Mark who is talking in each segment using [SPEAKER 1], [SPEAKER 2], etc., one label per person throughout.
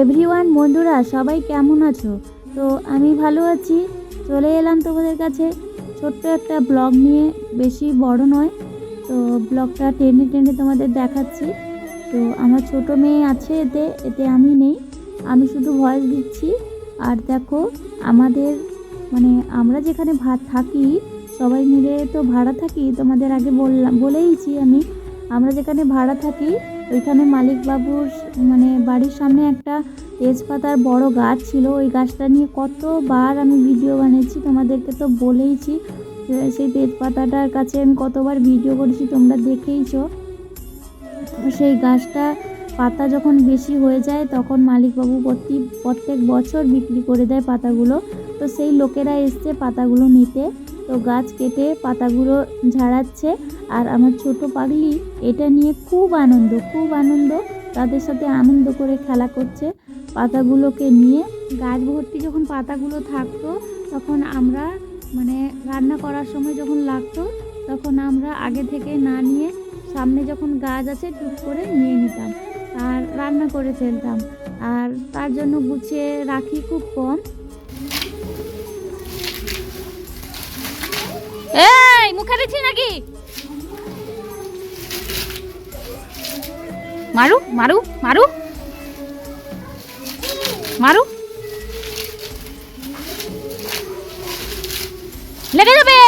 [SPEAKER 1] Everyone বন্ধুরা, সবাই কেমন আছো? তো আমি ভালো আছি। চলে এলাম তোমাদের কাছে ছোট্ট একটা ব্লগ নিয়ে, বেশি বড় নয়। তো ব্লগটা টেনে টেনে তোমাদের দেখাচ্ছি। তো আমার ছোট মেয়ে আছে এতে এতে আমি নেই। আমি শুধু ভয়েস দিচ্ছি। আর দেখো, আমাদের মানে আমরা যেখানে ভাত থাকি, সবাই মিলে তো ভাড়া থাকি। তোমাদের আগে বললাম, বলেইছি আমি, আমরা যেখানে ভাড়া থাকি ওইখানে মালিকবাবুর মানে বাড়ির সামনে একটা তেজপাতার বড় গাছ ছিল। ওই গাছটা নিয়ে কতবার আমি ভিডিও বানিয়েছি তোমাদেরকে তো বলেইছি। সেই তেজপাতাটার কাছে আমি কতবার ভিডিও করেছি, তোমরা দেখেইছো। সেই গাছটা পাতা যখন বেশি হয়ে যায়, তখন মালিকবাবু প্রতি, প্রত্যেক বছর বিক্রি করে দেয় পাতাগুলো। তো সেই লোকেরা এসছে পাতাগুলো নিতে। তো গাছ কেটে পাতাগুলো ঝাড়াচ্ছে। আর আমার ছোট পাগলি এটা নিয়ে খুব আনন্দ খুব আনন্দ। তাদের সাথে আনন্দ করে খেলা করছে। পাতাগুলোকে নিয়ে গাছ ভর্তি যখন পাতাগুলো থাকতো, তখন আমরা মানে রান্না করার সময় যখন লাগতো, তখন আমরা আগে থেকে না নিয়ে সামনে যখন গাছ আছে টুক করে নিয়ে নিতাম আর রান্না করে ফেলতাম। আর তার জন্য গুছিয়ে রাখি খুব কম।
[SPEAKER 2] এই, মুখে দিচ্ছি নাকি? মারু মারু মারু। মারু। লেগে যাবে।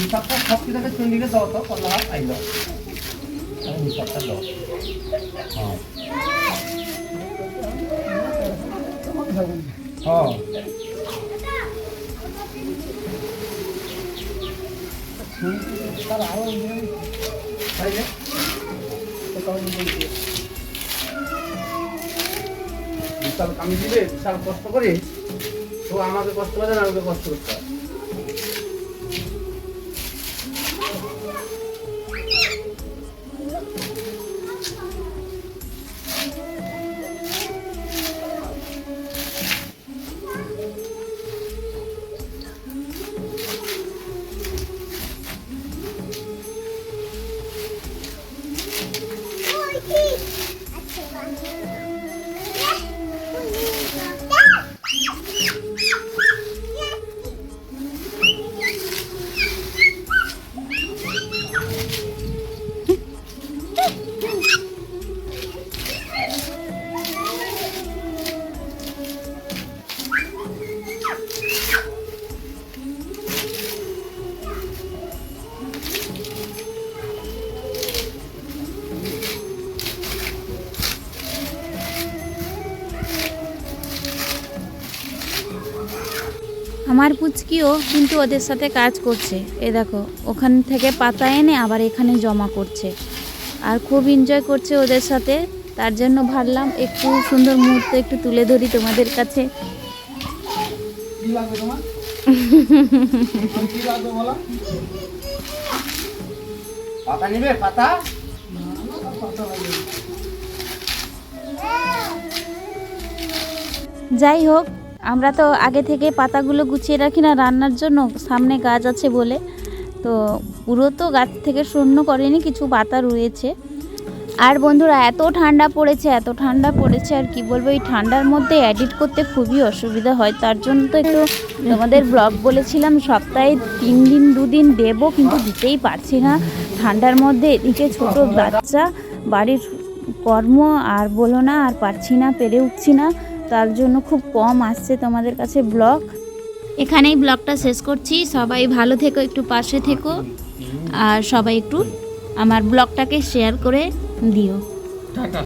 [SPEAKER 3] হিসাবটা সব কিছুকে চন্ডিকে দাও তো আইলো হিসাবটা দাও। হ্যাঁ। বিশাল কামি দিবে বিশাল কষ্ট করে তো আমাকে কষ্ট করে না আমাকে কষ্ট করতে হয় Please.
[SPEAKER 1] আমার পুচকিও কিন্তু ওদের সাথে কাজ করছে। এ দেখো ওখান থেকে পাতা এনে আবার এখানে জমা করছে। আর খুব এনজয় করছে ওদের সাথে। তার জন্য ভাবলাম একটু সুন্দর মুহূর্ত একটু তুলে ধরি তোমাদের কাছে।
[SPEAKER 3] পাতা নিবে? পাতা?
[SPEAKER 1] যাই হোক আমরা তো আগে থেকে পাতাগুলো গুছিয়ে রাখি না রান্নার জন্য, সামনে গাছ আছে বলে। তো পুরো তো গাছ থেকে শূন্য করেনি, কিছু পাতা রয়েছে। আর বন্ধুরা, এত ঠান্ডা পড়েছে, এত ঠান্ডা পড়েছে, আর কি বলব, এই ঠান্ডার মধ্যে এডিট করতে খুবই অসুবিধা হয়। তার জন্য তো একটু তোমাদের ব্লগ বলেছিলাম, সপ্তাহে তিন দিন, দুদিন দেবো, কিন্তু দিতেই পারছি না। ঠান্ডার মধ্যে এদিকে ছোট বাচ্চা, বাড়ির কর্ম, আর বলো না, আর পারছি না, পেরে উঠছি না। তার জন্য খুব কম আসছে তোমাদের কাছে ব্লগ। এখানেই ব্লগটা শেষ করছি। সবাই ভালো থেকো একটু পাশে থেকো। আর সবাই একটু আমার ব্লগটাকে শেয়ার করে দিও।
[SPEAKER 3] টাটা।